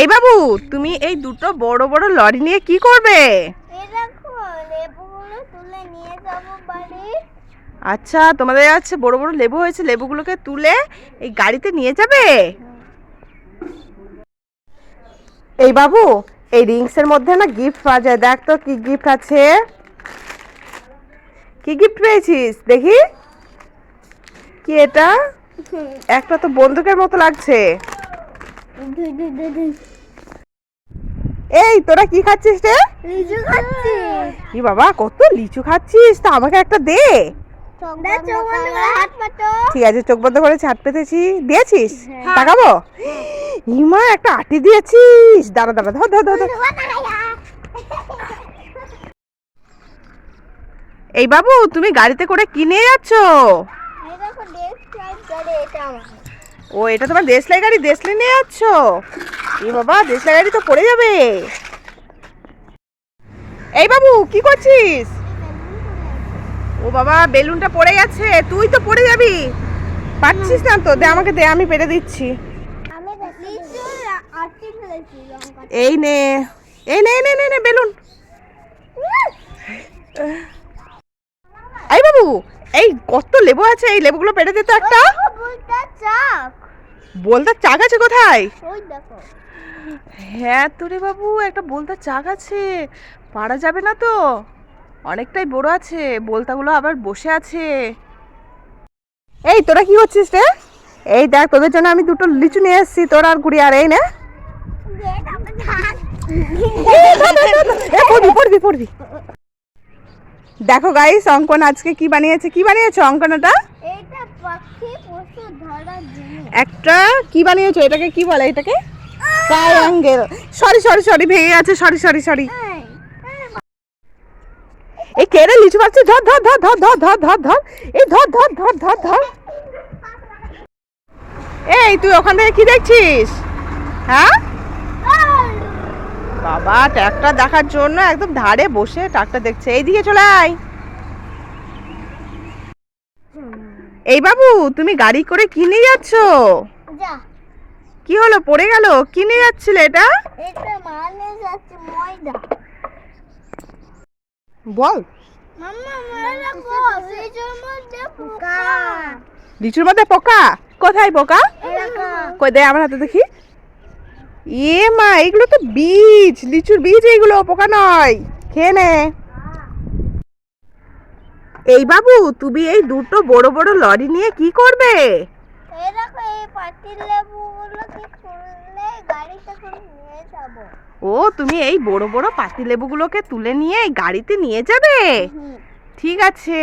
এই বাবু তুমি এই দুটো বড় বড় লরি নিয়ে কি করবে? আচ্ছা তোমাদের আছে বড় বড় লেবু হয়েছে লেবুগুলোকে তুলে এই গাড়িতে নিয়ে যাবে? এই বাবু এই রিংসের মধ্যে না গিফট পাওয়া যায়। দেখ তো কি গিফট আছে। কি গিফট পেয়েছিস? দেখি। কি এটা? একটা তো বন্দুকের মতো লাগছে। এই তোরা কি খাচ্ছিস রে? লিচু খাচ্ছি। কি বাবা কত লিচু খাচ্ছিস? তা আমাকে একটা দে। দেখ চোখ বন্ধ করে। হাত ঠিক আছে চোখ বন্ধ করে ছাদ পেতেছি। দিয়েছিস? হ্যাঁ। তাকাবো? ইমা একটা আটি দিয়েছিস। দাঁড়া দাঁড়া ধর ধর ধর ধর। এই বাবু তুমি গাড়িতে করে কিনে যাচ্ছ ও এটা তোমার দেশলাই গাড়ি দেশলাই নিয়ে যাচ্ছ? এই বাবা দেশলাই গাড়ি তো পড়ে যাবে। এই বাবু কি করছিস? ও বাবা বেলুনটা পড়ে গেছে তুই তো পড়ে যাবি। পাচ্ছিস না তো দে আমাকে দে আমি পেরে দিচ্ছি। এই নে এই নে নে নে নে বেলুন। এই বাবু এই কত লেবু আছে এই লেবুগুলো পেরে দিত একটা। বলটা চাক বলতার চাক আছে কোথায়? ওই দেখো। হ্যাঁ তো রে বাবু একটা বলতার চাক আছে। পারা যাবে না তো। অনেকটাই বড় আছে বলতাগুলো আবার বসে আছে। এই তোরা কি করছিস রে? এই দেখ তোদের জন্য আমি দুটো লিচু নিয়ে এসেছি তোরা আর গুড়ি আর এই না। পড়বি পড়বি পড়বি। দেখো গাইস অঙ্কন আজকে কি বানিয়েছে কি বানিয়েছে অঙ্কনটা এইটা পাখি একটা কি বানিয়েছো? এটাকে কি বলে এটাকে? ট্রায়াঙ্গেল সরি সরি সরি ভেঙে গেছে। সরি সরি সরি এই কেড়ে লিচু পাচ্ছে? ধর ধর ধর ধর ধর ধর ধর ধর। এই ধর ধর ধর ধর ধর। এই, তুই ওখান থেকে কি দেখছিস? হ্যাঁ? বাবা ট্রাক্টর দেখার জন্য একদম ধারে বসে ট্রাক্টর দেখছে। এইদিকে চলে আয়। এই বাবু তুমি গাড়ি করে কিনে যাচ্ছ? যা। কি হলো পড়ে গেল? কিনে যাচ্ছিলে এটা? যাচ্ছে বল। কো লিচুর মধ্যে পোকা। কোথায় পোকা? কই দে আমার হাতে দেখি। এ মা এগুলো তো বীজ লিচুর বীজ এইগুলো পোকা নয়। খেয়ে নে। এই বাবু তুমি এই দুটো বড় বড় লরি নিয়ে কি করবে? এই দেখো এই পাতির লেবুগুলো কি গাড়িতে করে নিয়ে যাব। ও তুমি এই বড় বড় পাতিলেবুগুলোকে তুলে নিয়ে এই গাড়িতে নিয়ে যাবে? ঠিক আছে।